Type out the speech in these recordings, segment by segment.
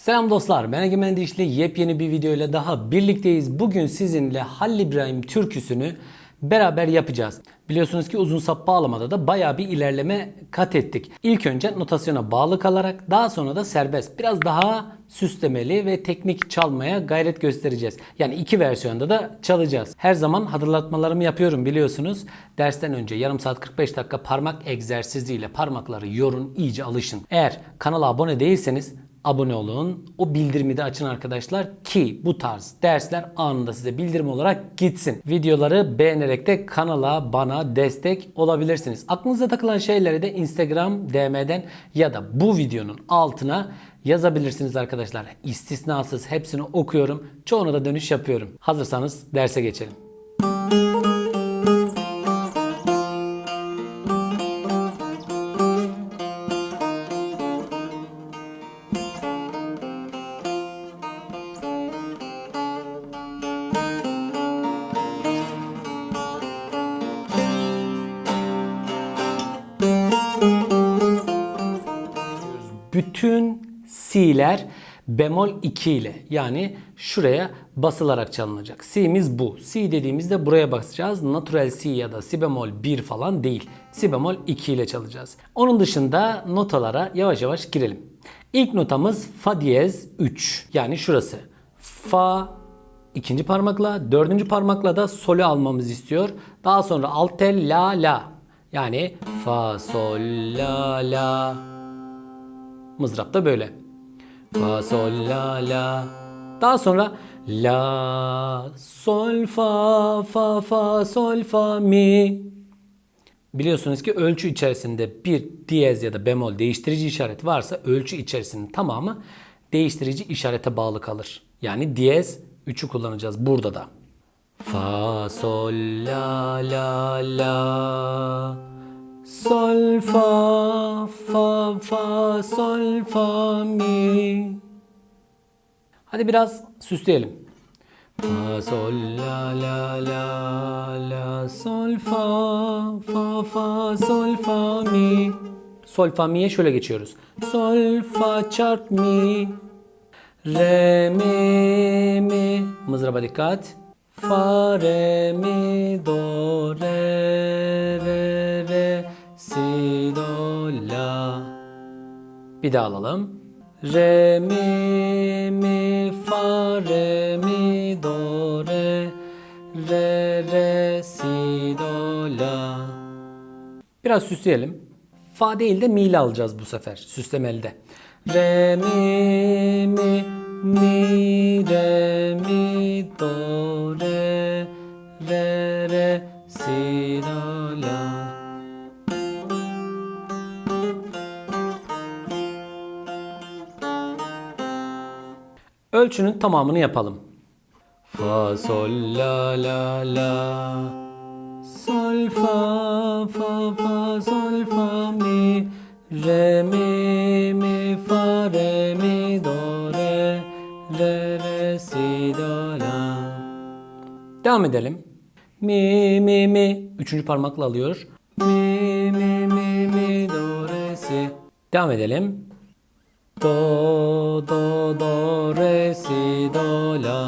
Selam dostlar, ben Egemen Dişli yepyeni bir video ile daha birlikteyiz. Bugün sizinle Halil İbrahim türküsünü beraber yapacağız. Biliyorsunuz ki uzun sap bağlamada da bayağı bir ilerleme kat ettik. İlk önce notasyona bağlı kalarak daha sonra da serbest. Biraz daha süslemeli ve teknik çalmaya gayret göstereceğiz. Yani iki versiyonda da çalacağız. Her zaman hatırlatmalarımı yapıyorum biliyorsunuz. Dersten önce yarım saat 45 dakika parmak egzersiziyle parmakları yorun, iyice alışın. Eğer kanala abone değilseniz abone olun. O bildirimi de açın arkadaşlar ki bu tarz dersler anında size bildirim olarak gitsin. Videoları beğenerek de kanala bana destek olabilirsiniz. Aklınıza takılan şeyleri de Instagram DM'den ya da bu videonun altına yazabilirsiniz arkadaşlar. İstisnasız hepsini okuyorum. Çoğuna da dönüş yapıyorum. Hazırsanız derse geçelim. Si'ler bemol 2 ile yani şuraya basılarak çalınacak. Si'miz bu. Si dediğimizde buraya basacağız. Natural si ya da si bemol 1 falan değil. Si bemol 2 ile çalacağız. Onun dışında notalara yavaş yavaş girelim. İlk notamız fa diyez 3 yani şurası. Fa ikinci parmakla, dördüncü parmakla da solü almamız istiyor. Daha sonra alt tel la la. Yani fa sol la la. Mızrap da böyle. Fa sol la la. Daha sonra la sol fa fa fa sol fa mi. Biliyorsunuz ki ölçü içerisinde bir diyez ya da bemol değiştirici işaret varsa ölçü içerisinin tamamı değiştirici işarete bağlı kalır. Yani diyez 3'ü kullanacağız burada da. Fa sol la la la Sol fa fa fa sol fa mi. Hadi biraz süsleyelim. Fa sol la la la la sol fa fa fa sol fa mi. Sol fa mi'ye şöyle geçiyoruz. Sol fa çarp mi. Re mi mi. Mızraba dikkat. Fa re mi do re re si do la. Bir daha alalım. Re mi mi fa re mi do re re re si do la. Biraz süsleyelim. Fa değil de mi ile alacağız bu sefer süslemeli de. Re mi mi mi re mi do re Ölçünün tamamını yapalım. Fa sol la la la Sol fa fa fa sol fa mi Re mi mi fa re mi do re Re re si do la Devam edelim. Mi mi mi Üçüncü parmakla alıyor. Mi mi mi mi do re si Devam edelim. Do do do re si do la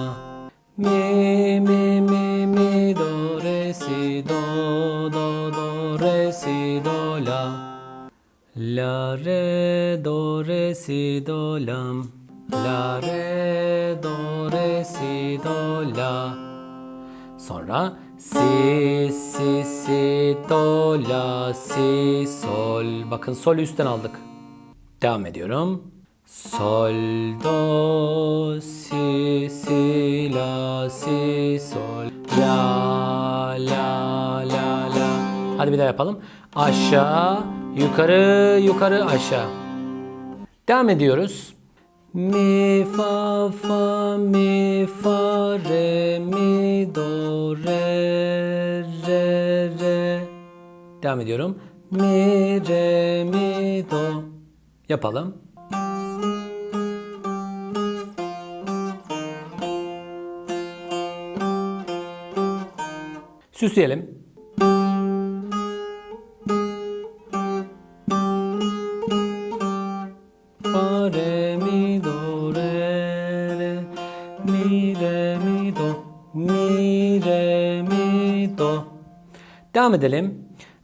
Mi mi mi mi do re si do do do re si do la La re do re si do lam La re do re si do la Sonra si si si do la si sol. Bakın sol üstten aldık. Devam ediyorum. Sol do si si la si sol la la la la. Hadi bir daha yapalım. Aşağı, yukarı, yukarı, aşağı. Devam ediyoruz. Mi fa fa mi fa re mi do re re re. Devam ediyorum. Mi re mi do. Yapalım. Süsleyelim. Fa, mi, do, re, mi, re, mi, do, mi, re, mi, do. Devam edelim.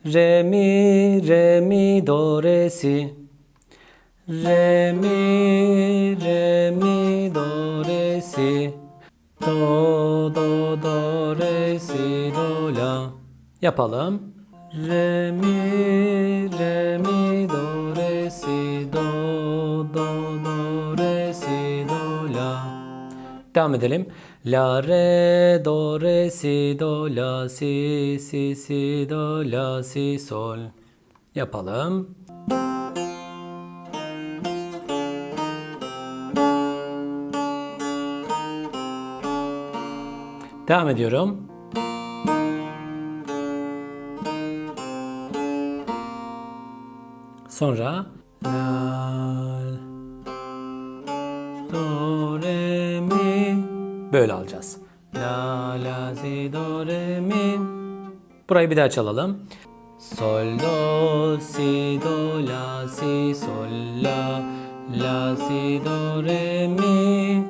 Re, mi, re, mi, do, re, si. Re, mi, re, mi, do, re, si. Do do do re si do la. Yapalım. Re mi re mi do re si do do do re si do la. Devam edelim. La re do re si do la si si si do la si sol. Yapalım. Devam ediyorum. Sonra la do re mi böyle alacağız. La la si do re mi. Burayı bir daha çalalım. Sol do si do la si sol la la si do re mi.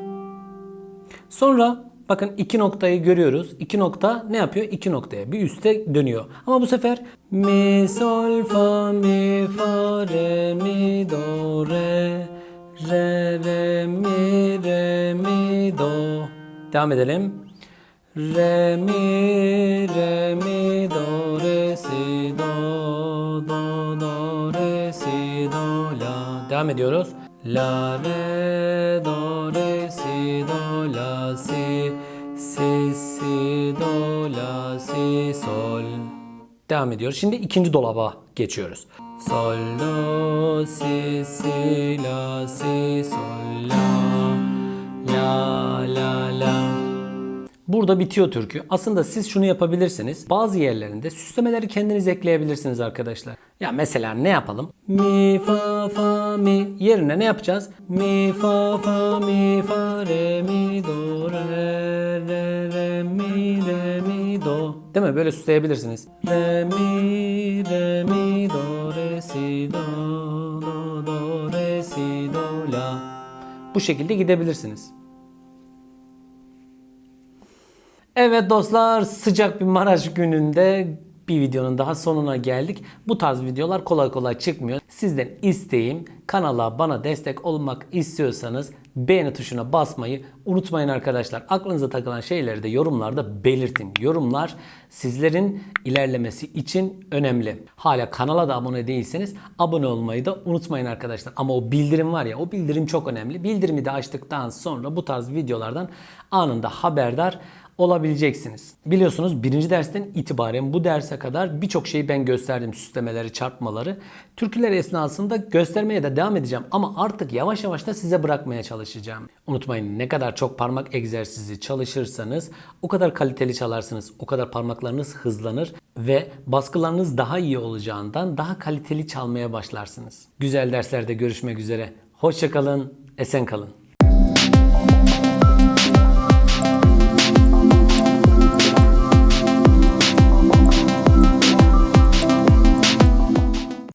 Sonra bakın iki noktayı görüyoruz. İki nokta ne yapıyor? İki noktaya bir üste dönüyor. Ama bu sefer mi sol fa mi fa re mi do re re re mi re mi do. Devam edelim. Re mi re mi do re si do do do re si do la. Devam ediyoruz. La re do re do la si si si do la si sol. Devam ediyor. Şimdi ikinci dolaba geçiyoruz. Sol do si si la si sol la la la la. Burada bitiyor türkü. Aslında siz şunu yapabilirsiniz. Bazı yerlerinde süslemeleri kendiniz ekleyebilirsiniz arkadaşlar. Ya mesela ne yapalım? Mi fa fa mi yerine ne yapacağız? Mi fa fa mi fa re mi do re re re mi re mi do. Değil mi? Böyle süsleyebilirsiniz. Re mi re mi do re si do do do re si do la. Bu şekilde gidebilirsiniz. Evet dostlar sıcak bir Maraş gününde bir videonun daha sonuna geldik. Bu tarz videolar kolay kolay çıkmıyor. Sizden isteğim kanala bana destek olmak istiyorsanız beğeni tuşuna basmayı unutmayın arkadaşlar. Aklınıza takılan şeyleri de yorumlarda belirtin. Yorumlar sizlerin ilerlemesi için önemli. Hala kanala da abone değilseniz abone olmayı da unutmayın arkadaşlar. Ama o bildirim var ya o bildirim çok önemli. Bildirimi de açtıktan sonra bu tarz videolardan anında haberdar olabileceksiniz. Biliyorsunuz birinci dersten itibaren bu derse kadar birçok şeyi ben gösterdim. Süslemeleri, çarpmaları. Türküler esnasında göstermeye de devam edeceğim. Ama artık yavaş yavaş da size bırakmaya çalışacağım. Unutmayın ne kadar çok parmak egzersizi çalışırsanız o kadar kaliteli çalarsınız. O kadar parmaklarınız hızlanır ve baskılarınız daha iyi olacağından daha kaliteli çalmaya başlarsınız. Güzel derslerde görüşmek üzere. Hoşçakalın, esen kalın.